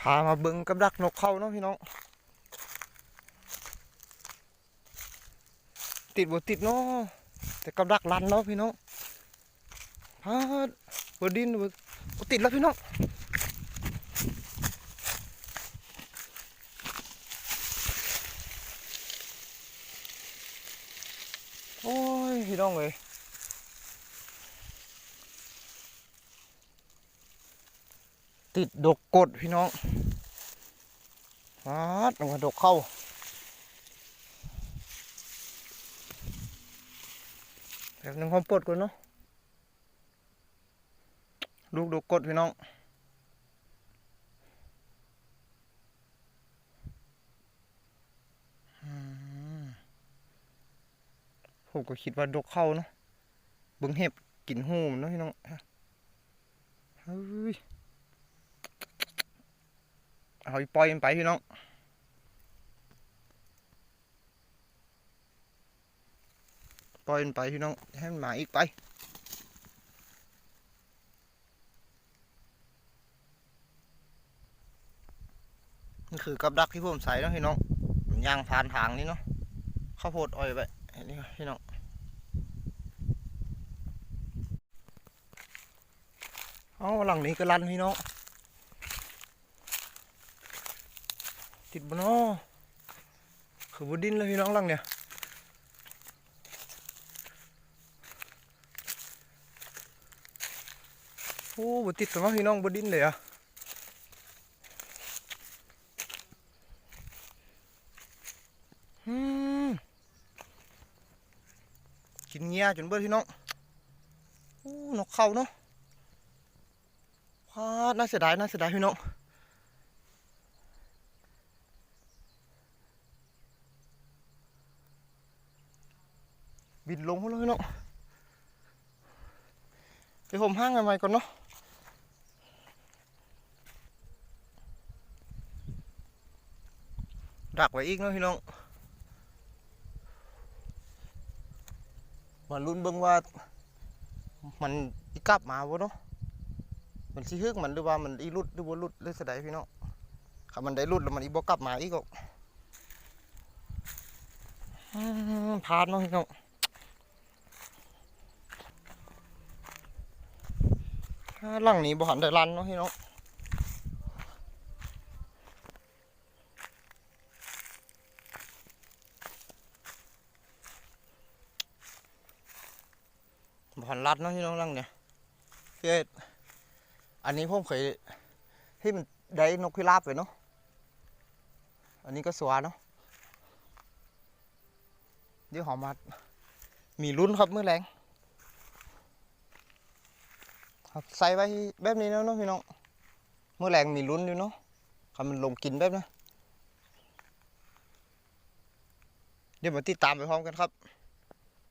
พามาเบิ่งกับดักนกเข้าเนาะพี่น้อง ติดบ่ติดเนาะแต่กับดักลันเนาะพี่น้องพาดบ่ดินบ่ติดแล้วพี่น้องโอ้ยพี่น้องเอ้ย ติดดกกดพี่น้องฮาดเอามาดกเข้า แบบนึงความปวดก่อนเนาะ ลูกดกกดพี่น้องผมก็คิดว่าดกเข้าเนาะบิ่งเห็บกินหูมเนาะพี่น้องเฮ้ย เอาปล่อยมันไปพี่น้องปล่อยมันไปพี่น้องให้มันมาอีกไปนี่คือกับดักที่ผมใส่เนาะพี่น้องมันย่างผ่านทางนี่เนาะข้าวโพดอ้อยไปนนี้พี่น้องเอาหลังนี้ก็ลันพี่น้อง ติดบเนอคือบดินเลยพี่น้องลังเนี่ยโอ้บติดต่ว่าพี่น้องบดินเลยอะกินเงี้ยจนเบิดพี่น้องโอ้นกเข้าเนาะพาดน่าเสียดายน่าเสียดายพี่น้อง บินลงเขาเลยพี่น้องเดี๋ยวผมห้างกันไปก่อนเนาะดักไว้อีกเนาะพี่น้องมาลุ้นเบิ่งว่า มันอีกลับมาวะเนาะมันสิฮึกมันหรือว่ามันอีรุดหรือบ่รุดหรือสะใดพี่น้องถ้ามันได้รุดแล้วมันอีบ่กลับมาอีกก็อืมพลาดเนาะพี่น้องอ่า หลังนี้บ่หันได้รันเนาะพี่น้องบ่หันรัดเนาะพี่น้องหลังเนี่ยเฮ็ดอันนี้ผมเคยที่มันได้นกพิราบไปเนาะ อันนี้ก็สวาเนาะเดี๋ยวหอมมามีลุ้นครับเมื้อแรง ใส่ไว้แบบนี้แล้วเนาะพี่น้องเมื่อแรงมีลุ้นอยู่เนาะคำมันลงกินแบบนะเดี๋ยวมาติดตามไปพร้อมกันครับ